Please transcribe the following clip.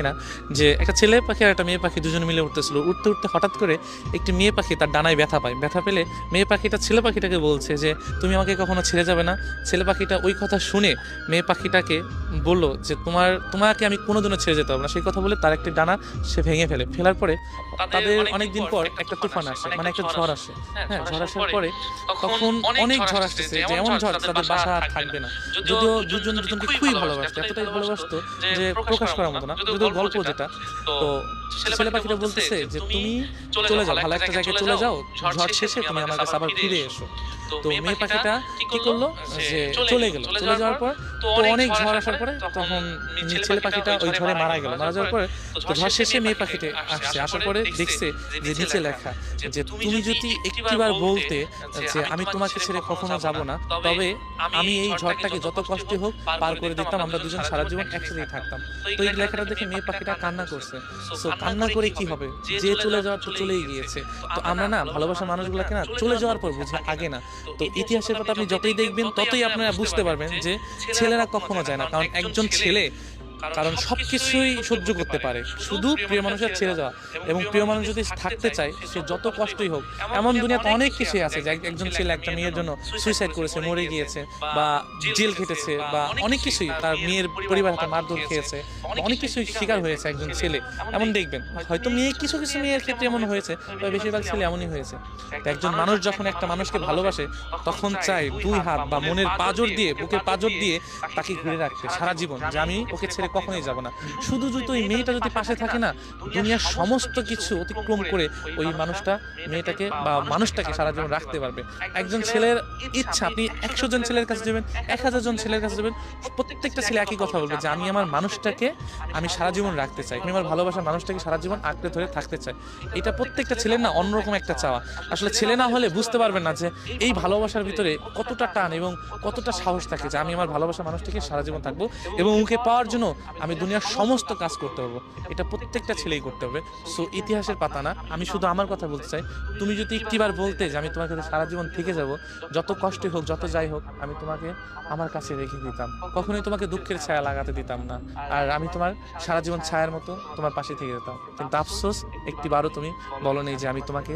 না যে একটা ছেলে পাখি আর একটা মেয়ে পাখি দুজন মিলে উঠতেছিল। উঠতে উঠতে হঠাৎ করে একটি মেয়ে পাখি তার ডানায় ব্যথা পায়। ব্যথা পেলে মেয়ে পাখিটা ছেলে পাখিটাকে বলছে যে তুমি আমাকে কখনো ছেড়ে যাবে না। ছেলে পাখিটা ওই কথা শুনে মেয়ে পাখিটাকে বলল যে তোমার তোমাকে আমি কোনোদিনও ছেড়ে যেতে পারব না। সেই কথা বলে তার একটি ডানা সে ভেঙে ফেলে। ফেলার পরে তাদের অনেকদিন পর একটা তুফান আসে মানে একটা ঝড় আসে। হ্যাঁ ঝড় আসার পরে তখন অনেক ঝড় আসতেছে যে এমন ঝড় তাদের বাসা থাকবে না যদিও দুজন দুজনকে খুবই ভালোবাসতো এতটাই ভালোবাসতো যে প্রকাশ করার মতো না যদিও গল্প যেটা তো ছেলে পাখিটা বলতেছে যে তুমি চলে যাও ভালো একটা জায়গায় চলে যাও ঝড় শেষে তুমি আমার কাছে আবার ফিরে এসো। তো মেয়ে পাখিটা কি করল? যে চলে গেল চলে যাওয়ার পর তো অনেক ঝড় আসার পরে তখন ছেলে পাখিটা ওই ঝড়ে মারা গেল। মারা যাওয়ার পরে তো ঝড় শেষে মেয়ে পাখিটা আসছে। আসার পরে দেখছে যে নিচে লেখা যে তুমি যদি একটিবার বলতে যে আমি তোমাকে ছেড়ে কখনো যাব না তবে আমি এই ঝড়টাকে যত কষ্ট হোক পার করে দিতাম আমরা দুজন সারা জীবন একসাথেই থাকতাম। তো এই লেখাটা দেখে মেয়ে পাখিটা কান্না করছে সো কান্না করে কি হবে যে চলে যাওয়ার তো চলেই গিয়েছে তো আমরা না ভালোবাসার মানুষগুলোকে না চলে যাওয়ার পর বুঝি আগে না তো ইতিহাসের কথা আপনি যতই দেখবেন ততই আপনারা বুঝতে পারবেন যে ছেলেরা কখনো যায় না। কারণ একজন ছেলে কারণ সবকিছুই সহ্য করতে পারে। শুধু প্রিয় মানুষের ছেড়ে যাওয়া এবং প্রিয় মানুষ যদি থাকতে চায় সে যত কষ্টই হোক এমন দুনিয়াতে অনেক কিছুই আছে। যে একজন ছেলে একটা মেয়ের জন্য সুইসাইড করেছে মরে গিয়েছে বা জেল খেটেছে বা অনেক কিছুই তার মেয়ের পরিবার হাতে মারধর খেয়েছে অনেক কিছুই শিকার হয়েছে একজন ছেলে। এমন দেখবেন হয়তো মেয়ে কিছু কিছু মেয়ের ক্ষেত্রে এমন হয়েছে তবে বেশিরভাগ ছেলে এমনই হয়েছে একজন মানুষ যখন একটা মানুষকে ভালোবাসে তখন চায় দুই হাত বা মনের পাজর দিয়ে বুকের পাজর দিয়ে তাকে ঘুরে রাখতে সারা জীবন যে আমি ওকে ছেড়ে কখনোই যাব না। শুধু যদি ওই মেয়েটা যদি পাশে থাকে না দুনিয়ার সমস্ত কিছু অতিক্রম করে ওই মানুষটা মেয়েটাকে বা মানুষটাকে সারা জীবন রাখতে পারবে। একজন ছেলের ইচ্ছা আপনি একশো জন ছেলের কাছে যাবেন এক হাজার জন ছেলের কাছে যাবেন প্রত্যেকটা ছেলে একই কথা বলবে যে আমি আমার মানুষটাকে আমি সারা জীবন রাখতে চাই আমি আমার ভালোবাসার মানুষটাকে সারা জীবন আঁকড়ে ধরে থাকতে চাই। এটা প্রত্যেকটা ছেলের না অন্যরকম একটা চাওয়া। আসলে ছেলে না হলে বুঝতে পারবেন না যে এই ভালোবাসার ভিতরে কতটা টান এবং কতটা সাহস থাকে যে আমি আমার ভালোবাসার মানুষটাকে সারা জীবন থাকব এবং ওকে পাওয়ার জন্য আমি দুনিয়ার সমস্ত কাজ করতে পারব। এটা প্রত্যেকটা ছেলেই করতে হবে। সো ইতিহাসের পাতা না। আমি শুধু আমার কথা বলতে চাই। তুমি যদি একটিবার বলতে যে আমি তোমার কাছে সারা জীবন থেকে যাব, যত কষ্টই হোক, যত যাই হোক, আমি তোমাকে আমার কাছে রেখে দিতাম। কখনোই তোমাকে দুঃখের ছায়া লাগাতে দিতাম না। আর আমি তোমার সারা জীবন ছায়ার মতো তোমার পাশে থেকে যেতাম। কিন্তু আফসোস, একটিবারও তুমি বলো যে আমি তোমাকে